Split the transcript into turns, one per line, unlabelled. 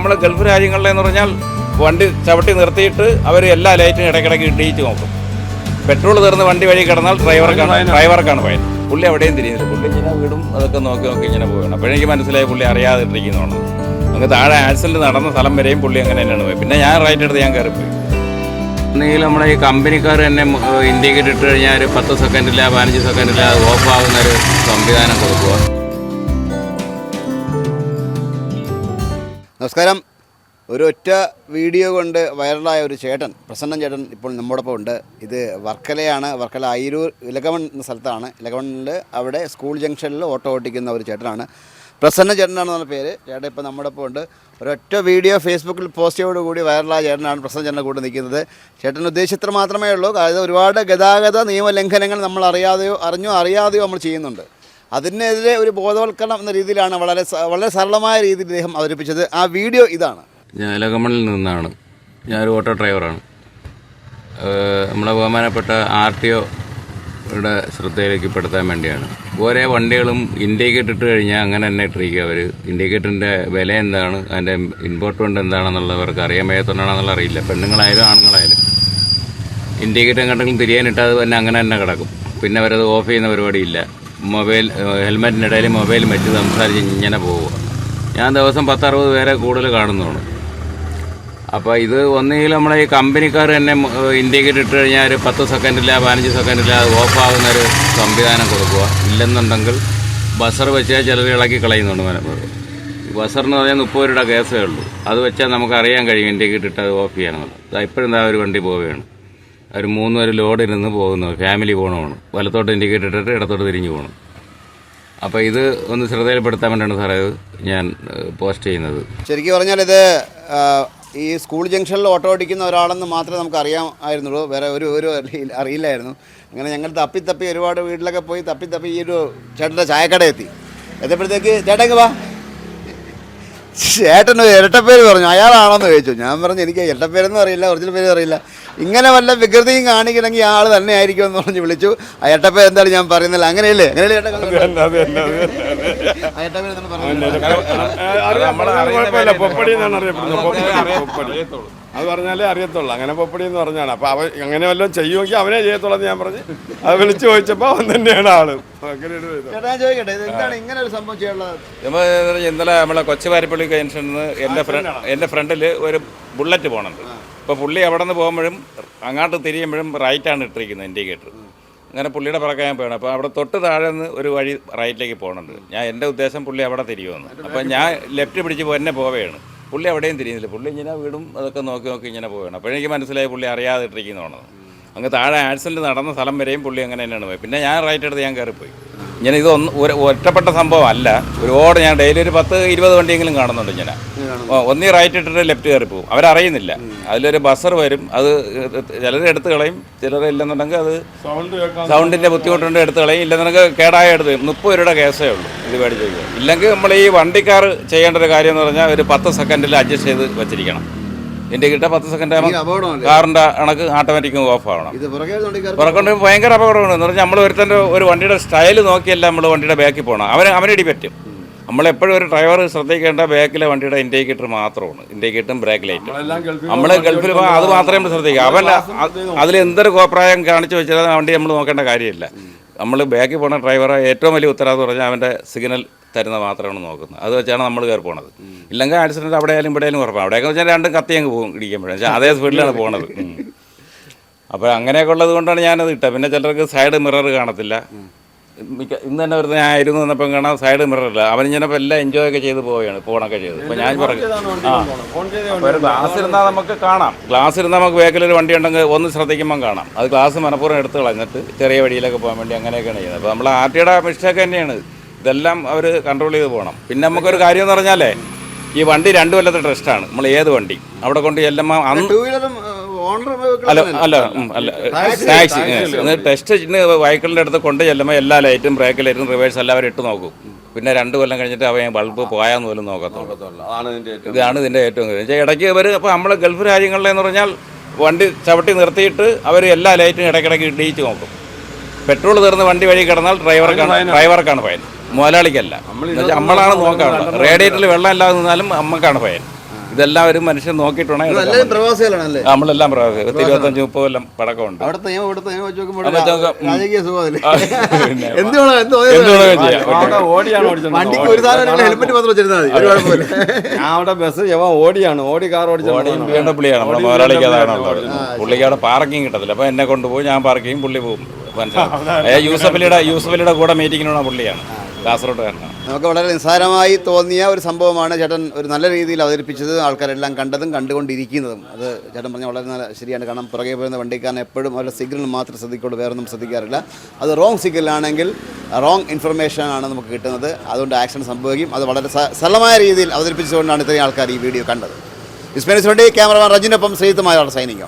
നമ്മൾ ഗൾഫ് രാജ്യങ്ങളിലെന്ന് പറഞ്ഞാൽ വണ്ടി ചവിട്ടി നിർത്തിയിട്ട് അവർ എല്ലാ ലൈറ്റും ഇടയ്ക്കിടയ്ക്ക് ഇടിയിച്ച് നോക്കും. പെട്രോൾ തീർന്ന് വണ്ടി വഴി കിടന്നാൽ ഡ്രൈവർക്കാണ് ഡ്രൈവർക്കാണ് പോയത്. പുള്ളി എവിടെയും തിരിയുന്നില്ല. പുള്ളി ഇങ്ങനെ വീടും അതൊക്കെ നോക്കി നോക്കി ഇങ്ങനെ പോവുകയാണ്. അപ്പോഴെനിക്ക് മനസ്സിലായി പുള്ളി അറിയാതെ ഇട്ടിരിക്കുന്നതാണ് അങ്ങ് താഴെ ആക്സിഡന്റ് നടന്ന സ്ഥലം വരെയും പുള്ളി അങ്ങനെ തന്നെയാണ് പോയത്. പിന്നെ ഞാൻ റൈറ്റ് എടുത്ത് ഞാൻ കയറിപ്പോയി. ഒന്നെങ്കിൽ നമ്മുടെ ഈ കമ്പനിക്കാർ തന്നെ ഇൻഡിക്കേറ്റ് ഇട്ട് കഴിഞ്ഞാൽ ഒരു പത്ത് സെക്കൻഡില്ല പതിനഞ്ച് സെക്കൻഡില്ല അത് ഓഫ് ആകുന്ന ഒരു സംവിധാനം കൊടുക്കുക
നമസ്കാരം. ഒരൊറ്റ വീഡിയോ കൊണ്ട് വൈറലായ ഒരു ചേട്ടൻ പ്രസന്നൻ ചേട്ടൻ ഇപ്പോൾ നമ്മോടൊപ്പം ഉണ്ട്. ഇത് വർക്കലയാണ്. വർക്കല അയിരൂർ ഇലകവൺ എന്ന സ്ഥലത്താണ്. ഇലകവണിൽ അവിടെ സ്കൂൾ ജംഗ്ഷനിൽ ഓട്ടോ ഓട്ടിക്കുന്ന ഒരു ചേട്ടനാണ്. പ്രസന്ന ചേട്ടനാണെന്നാണ് പേര്. ചേട്ടൻ ഇപ്പോൾ നമ്മോടൊപ്പം ഉണ്ട്. ഒരൊറ്റ വീഡിയോ ഫേസ്ബുക്കിൽ പോസ്റ്റ് കൂടി വൈറലായ ചേട്ടനാണ് പ്രസന്ന ചേട്ടന്റെ കൂടെ നിൽക്കുന്നത്. ചേട്ടൻ ഉദ്ദേശിച്ചത്ര മാത്രമേ ഉള്ളൂ. അതായത് ഒരുപാട് ഗതാഗത നിയമലംഘനങ്ങൾ നമ്മൾ അറിയാതെയോ അറിഞ്ഞോ അറിയാതെയോ നമ്മൾ ചെയ്യുന്നുണ്ട്. അതിനെതിരെ ഒരു ബോധവൽക്കരണം എന്ന രീതിയിലാണ് വളരെ വളരെ സരളമായ രീതിയിൽ ഇദ്ദേഹം അവതരിപ്പിച്ചത്. ആ വീഡിയോ ഇതാണ്.
ഞാൻ ഇലകമണിൽ നിന്നാണ്. ഞാനൊരു ഓട്ടോ ഡ്രൈവറാണ്. നമ്മളെ ബഹുമാനപ്പെട്ട ആർ ടി ഒയുടെ ശ്രദ്ധയിലേക്ക് പെടുത്താൻ വേണ്ടിയാണ്. ഓരോ വണ്ടികളും ഇൻഡിക്കേറ്റ് ഇട്ട് കഴിഞ്ഞാൽ അങ്ങനെ തന്നെ ഇട്ടിരിക്കുക അവർ ഇൻഡിക്കേറ്ററിന്റെ വില എന്താണ്? അതിന്റെ ഇമ്പോർട്ട്മെന്റ് എന്താണെന്നുള്ളവർക്ക് അറിയാൻ വയ്യാത്തതുകൊണ്ടാണെന്നുള്ള അറിയില്ല. പെണ്ണുങ്ങളായാലും ആണുങ്ങളായാലും. ഇൻഡിക്കേറ്റർ കണ്ടെങ്കിലും തിരിയാനിട്ട് അത് തന്നെ അങ്ങനെ തന്നെ കിടക്കും. പിന്നെ അവരത് ഓഫ് ചെയ്യുന്ന പരിപാടിയില്ല. മൊബൈൽ ഹെൽമെറ്റിന്റെ ഇടയിൽ മൊബൈൽ വെച്ച് സംസാരിച്ച് ഇങ്ങനെ പോവുക. ഞാൻ ദിവസം പത്തറുപത് പേരെ കൂടുതൽ കാണുന്നതാണ് അപ്പോൾ ഇത് ഒന്നുകിൽ നമ്മളെ ഈ കമ്പനിക്കാർ തന്നെ ഇൻഡിക്കേറ്റർ ഇട്ട് കഴിഞ്ഞാൽ ഒരു പത്ത് സെക്കൻഡില്ല പതിനഞ്ച് സെക്കൻഡില്ല അത് ഓഫാകുന്ന ഒരു സംവിധാനം കൊടുക്കുക. ഇല്ലെന്നുണ്ടെങ്കിൽ ബസർ വെച്ചാൽ ചിലർ ഇളക്കി കളയുന്നുണ്ട് മനപ്പുറം ബസറിന് പറഞ്ഞാൽ മുപ്പത് രൂപയുടെ കേസേ ഉള്ളൂ. അത് വെച്ചാൽ നമുക്ക് അറിയാൻ കഴിയും ഇൻഡിക്കേറ്റർ ഇട്ട് അത് ഓഫ് ചെയ്യാനുള്ളത് ഇപ്പോഴും ആ ഒരു വണ്ടി പോവുകയാണ്. അവർ മൂന്ന് പേര് ലോഡ് ഇരുന്ന് പോകുന്നു ഫാമിലി പോകണമാണ് വലത്തോട്ട് ഇൻഡിക്കേറ്റ് ഇട്ടിട്ട് ഇടത്തോട്ട് തിരിഞ്ഞു പോകണം അപ്പോൾ ഇത് ഒന്ന് ശ്രദ്ധയിൽപ്പെടുത്താൻ വേണ്ടിയാണ് സാറേ ഞാൻ പോസ്റ്റ് ചെയ്യുന്നത്.
ശരിക്കും പറഞ്ഞാൽ ഇത് ഈ സ്കൂൾ ജംഗ്ഷനിൽ ഓട്ടോ ഓടിക്കുന്ന ഒരാളെന്ന് മാത്രമേ നമുക്ക് അറിയാമായിരുന്നുള്ളൂ വേറെ ഒരു ഒരു അറിയില്ലായിരുന്നു. അങ്ങനെ ഞങ്ങൾ തപ്പി തപ്പി ഒരുപാട് വീട്ടിലൊക്കെ പോയി തപ്പി തപ്പി ഈ ഒരു ചേട്ടന്റെ ചായക്കട എത്തി എത്തിയപ്പോഴത്തേക്ക് ചേട്ടൻ വാ. ചേട്ടൻ ഒരു ഇരട്ടപ്പേര് പറഞ്ഞു അയാളാണെന്ന് ചോദിച്ചു ഞാൻ പറഞ്ഞു എനിക്ക് ഇരട്ടപ്പേരൊന്നും അറിയില്ല ഒറിജിനൽ പേര് അറിയില്ല ഇങ്ങനെ വല്ല വികൃതിയും കാണിക്കണമെങ്കിൽ ആൾ തന്നെ ആയിരിക്കും എന്ന് പറഞ്ഞ് വിളിച്ചു ആ ഇരട്ടപ്പേര് എന്താണ് ഞാൻ പറയുന്നില്ല അങ്ങനെയല്ലേ അങ്ങനെയല്ലേ
പൊപ്പടി എന്നാണ് അറിയപ്പെടുന്നത് അത് പറഞ്ഞാലേ അറിയത്തുള്ളൂ. അങ്ങനെ പൊപ്പടി എന്ന് പറഞ്ഞാണ്. അപ്പൊ അവൻ അങ്ങനെ വല്ലതും ചെയ്യുമെങ്കിൽ അവനെ ചെയ്യത്തുള്ളൂ എന്ന് ഞാൻ പറഞ്ഞു. അത് വിളിച്ചു ചോദിച്ചപ്പോ അവൻ തന്നെയാണ് ആൾ. അങ്ങനെ ഒരു ഇത്.
ഞാൻ ചോദിക്കട്ടെ എന്താണ് ഇങ്ങനെ ഒരു സംഭവം ചെയ്യാനുള്ളത്?
നമ്മൾ ഇന്നലെ നമ്മളെ കൊച്ചുവാരിപ്പള്ളി ജംഗ്ഷനിൽ നിന്ന് എന്റെ ഫ്രണ്ട് എന്റെ ഫ്രണ്ടിൽ ഒരു ബുള്ളറ്റ് പോകണുണ്ട് അപ്പോൾ പുള്ളി അവിടെ നിന്ന് പോകുമ്പോഴും അങ്ങോട്ട് തിരിയുമ്പോഴും റൈറ്റാണ് ഇട്ടിരിക്കുന്നത് ഇൻഡിക്കേറ്റർ അങ്ങനെ പുള്ളിയുടെ പറക്കാൻ ഞാൻ പോകണം അപ്പോൾ അവിടെ തൊട്ട് താഴെ നിന്ന് ഒരു വഴി റൈറ്റിലേക്ക് പോകണുണ്ട് ഞാൻ എന്റെ ഉദ്ദേശം പുള്ളി അവിടെ തിരിയുമെന്ന്. അപ്പോൾ ഞാൻ ലെഫ്റ്റ് പിടിച്ച് എന്നെ പോവുകയാണ് പുള്ളി എവിടെയും തിരിയുന്നില്ല. പുള്ളി ഇങ്ങനെ വീടും അതൊക്കെ നോക്കി നോക്കി ഇങ്ങനെ പോവുകയാണ്. അപ്പോഴെനിക്ക് മനസ്സിലായി പുള്ളി അറിയാതെ ഇട്ടിരിക്കുന്നതാണ് അങ്ങ് താഴെ ആക്സിഡന്റ് നടന്ന സ്ഥലം വരെയും പുള്ളി അങ്ങനെ തന്നെയാണ് പോയത് പിന്നെ ഞാൻ റൈറ്റ് എടുത്ത് ഞാൻ കയറിപ്പോയി. ഇങ്ങനെ ഇത് ഒന്ന് ഒരു ഒറ്റപ്പെട്ട സംഭവം അല്ല ഒരുപാട് ഞാൻ ഡെയിലി ഒരു പത്ത് ഇരുപത് വണ്ടിയെങ്കിലും കാണുന്നുണ്ട് ഇങ്ങനെ. ഒന്നി റൈറ്റ് ഇട്ടിട്ട് ലെഫ്റ്റ് കയറി പോകും അവരറിയുന്നില്ല. അതിലൊരു ബസർ വരും. അത് ചിലർ എടുത്ത് കളയും. ചിലർ ഇല്ലെന്നുണ്ടെങ്കിൽ അത് സൗണ്ടിന്റെ ബുദ്ധിമുട്ടുണ്ട് എടുത്ത് കളയും. ഇല്ലെന്നുണ്ടെങ്കിൽ കേടായ എടുത്ത്. മുപ്പത് രൂപയുടെ കേസേ ഉള്ളൂ ഇത് മേടിച്ച് ഇല്ലെങ്കിൽ നമ്മൾ ഈ വണ്ടിക്കാർ ചെയ്യേണ്ട ഒരു കാര്യം എന്ന് പറഞ്ഞാൽ ഒരു പത്ത് സെക്കൻഡിൽ അഡ്ജസ്റ്റ് ചെയ്ത് വെച്ചിരിക്കണം. എന്റെ കിട്ട പത്ത് സെക്കൻഡ് ആകുമ്പോൾ കാറിന്റെ കണക്ക് ആട്ടോമാറ്റിക് ഓഫ് ആവണം. പുറക്കൊണ്ട് ഭയങ്കര അപകടമാണ്. എന്ന് പറഞ്ഞാൽ നമ്മൾ ഒരുത്തന്റെ ഒരു വണ്ടിയുടെ സ്റ്റൈൽ നോക്കിയല്ല നമ്മൾ വണ്ടിയുടെ ബാക്കിൽ പോകണം അവന് അവനിടി പറ്റും. നമ്മളെപ്പോഴും ഒരു ഡ്രൈവർ ശ്രദ്ധിക്കേണ്ട ബാക്കിലെ വണ്ടിയുടെ ഇൻഡിക്കേറ്റർ മാത്രമാണ്. ഇൻഡിക്കേറ്ററും ബ്രേക്ക് ലൈറ്റും നമ്മൾ ഗൾഫിൽ പോകാൻ അത് മാത്രമേ നമ്മൾ ശ്രദ്ധിക്കുക അവൻ അതിൽ എന്തൊരു കോപ്രായം കാണിച്ചു വെച്ചാൽ ആ വണ്ടി നമ്മൾ നോക്കേണ്ട കാര്യമില്ല. നമ്മൾ ബാക്കിൽ പോണ ഡ്രൈവറെ ഏറ്റവും വലിയ ഉത്തരവാദിത്വം പറഞ്ഞാൽ അവന്റെ സിഗ്നൽ തരുന്ന മാത്രമാണ് നോക്കുന്നത്. അത് വെച്ചാണ് നമ്മൾ കയറി പോണത്. ഇല്ലെങ്കിൽ ആക്സിഡന്റ് അവിടെ ആയാലും ഇവിടെ ആയാലും ഉറപ്പാണ് അവിടെയൊക്കെ വെച്ചാൽ രണ്ടും കത്തി അങ്ങ് പോകും ഇടിക്കുമ്പോഴേ പക്ഷേ അതേ സ്പീഡിലാണ് പോണത്. അപ്പോൾ അങ്ങനെയൊക്കെ ഉള്ളത് കൊണ്ടാണ് ഞാനത് ഇട്ടത്. പിന്നെ ചിലർക്ക് സൈഡ് മിറർ കാണത്തില്ല. മിക്ക ഇന്ന് തന്നെ ഒരു ഞാൻ ആയിരുന്നു വന്നപ്പം കാണാൻ സൈഡ് മിററില്ല ഇങ്ങനെ എല്ലാം എൻജോയ് ഒക്കെ ചെയ്ത് പോവുകയാണ് ഫോണൊക്കെ ചെയ്ത്. അപ്പോൾ ഞാൻ പറഞ്ഞു ആ. ഒരു ഗ്ലാസ് ഇരുന്നാൽ നമുക്ക് കാണാം. ഗ്ലാസ് ഇരുന്നാൽ നമുക്ക് ബാക്കിലൊരു വണ്ടി ഉണ്ടെങ്കിൽ ഒന്ന് ശ്രദ്ധിക്കുമ്പം കാണാം. അത് ഗ്ലാസ് മനഃപൂർവം എടുത്ത് കളഞ്ഞിട്ട് ചെറിയ വഴിയിലൊക്കെ പോകാൻ വേണ്ടി അങ്ങനെയൊക്കെയാണ് ചെയ്യുന്നത്. അപ്പോൾ നമ്മൾ ആർ ടിയുടെ മിസ്റ്റേക്ക് തന്നെയാണ്. ഇതെല്ലാം അവർ കൺട്രോൾ ചെയ്ത് പോകണം. പിന്നെ നമുക്കൊരു കാര്യം എന്ന് പറഞ്ഞാലേ ഈ വണ്ടി രണ്ടു കൊല്ലത്തെ ട്രസ്റ്റാണ് നമ്മൾ ഏത് വണ്ടി? അവിടെ കൊണ്ട്
എല്ലാം
അല്ല അല്ല അല്ല ടാക്സി ടെസ്റ്റ് വൈക്കിളിന്റെ അടുത്ത് കൊണ്ട് ചെല്ലുമ്പോൾ എല്ലാ ലൈറ്റും ബ്രേക്ക് ലൈറ്റും റിവേഴ്സ് എല്ലാവരും ഇട്ട് നോക്കും. പിന്നെ രണ്ട് കൊല്ലം കഴിഞ്ഞിട്ട് അവൻ ബൾബ് പോയാന്ന് പോലും നോക്കത്തുള്ളൂ.
അതാണ് ഇതിന്റെ ഏറ്റവും
ഇതാണ് ഇതിന്റെ ഏറ്റവും ഇടയ്ക്ക് ഇവർ അപ്പോൾ നമ്മൾ ഗൾഫ് രാജ്യങ്ങളിലെന്ന് പറഞ്ഞാൽ വണ്ടി ചവിട്ടി നിർത്തിയിട്ട് അവർ എല്ലാ ലൈറ്റും ഇടയ്ക്കിടയ്ക്ക് ഇടിയിച്ച് നോക്കും. പെട്രോൾ തീർന്ന് വണ്ടി വഴി കിടന്നാൽ ഡ്രൈവർക്കാണ് ഡ്രൈവർക്കാണ് ഫയൻ മുതലാളിക്കല്ല. നമ്മളാണ് നോക്കാറുള്ളത്. റേഡിയേറ്ററിൽ വെള്ളം ഇല്ലാതെ നിന്നാലും അമ്മക്കാണ് ഭയം. ഇതെല്ലാവരും മനുഷ്യൻ നോക്കിയിട്ടാണ് നമ്മളെല്ലാം പ്രവാസികൾ. പത്ത് ഇരുപത്തഞ്ച് മുപ്പത് കൊല്ലം പടക്കമുണ്ട് അവിടെ
ബസ് ഓടിയാണ്. ഓടി കാർ
ഓടിയും വീണ്ട പുള്ളിയാണ്. നമ്മുടെ മുതലാളിക്ക് അതാണുള്ളത്. പുള്ളിക്ക് അവിടെ പാർക്കിംഗ് കിട്ടത്തില്ല. അപ്പൊ എന്നെ കൊണ്ടുപോകും ഞാൻ പാർക്ക് ചെയ്യും പുള്ളി പോകും. മനസ്സിലായി? യൂസഫലിയുടെ യൂസഫലിയുടെ കൂടെ മീറ്റിങ്ങിനുള്ള പുള്ളിയാണ്. കാസർഗോഡുകാരനാണ്.
നമുക്ക് വളരെ നിസ്സാരമായി തോന്നിയ ഒരു സംഭവമാണ് ചേട്ടൻ ഒരു നല്ല രീതിയിൽ അവതരിപ്പിച്ചത്. ആൾക്കാരെല്ലാം കണ്ടതും കണ്ടുകൊണ്ടിരിക്കുന്നതും. അത് ചേട്ടൻ പറഞ്ഞ വളരെ നല്ല ശരിയാണ്. കാരണം പുറകെ പോയിരുന്ന വണ്ടിക്കാരൻ എപ്പോഴും അവരുടെ സിഗ്നൽ മാത്രം ശ്രദ്ധിക്കുള്ളൂ. വേറൊന്നും ശ്രദ്ധിക്കാറില്ല. അത് റോങ് സിഗ്നലാണെങ്കിൽ റോങ് ഇൻഫർമേഷൻ ആണ് നമുക്ക് കിട്ടുന്നത്. അതുകൊണ്ട് ആക്ഷൻ സംഭവിക്കും. അത് വളരെ സരളമായ രീതിയിൽ അവതരിപ്പിച്ചുകൊണ്ടാണ് ഇത്രയും ആൾക്കാർ ഈ വീഡിയോ കണ്ടത്. ഇസ്പെയിൻസ് വേണ്ടി ക്യാമറമാൻ റജിനൊപ്പം ശ്രീത്തുമായ സൈനിങ്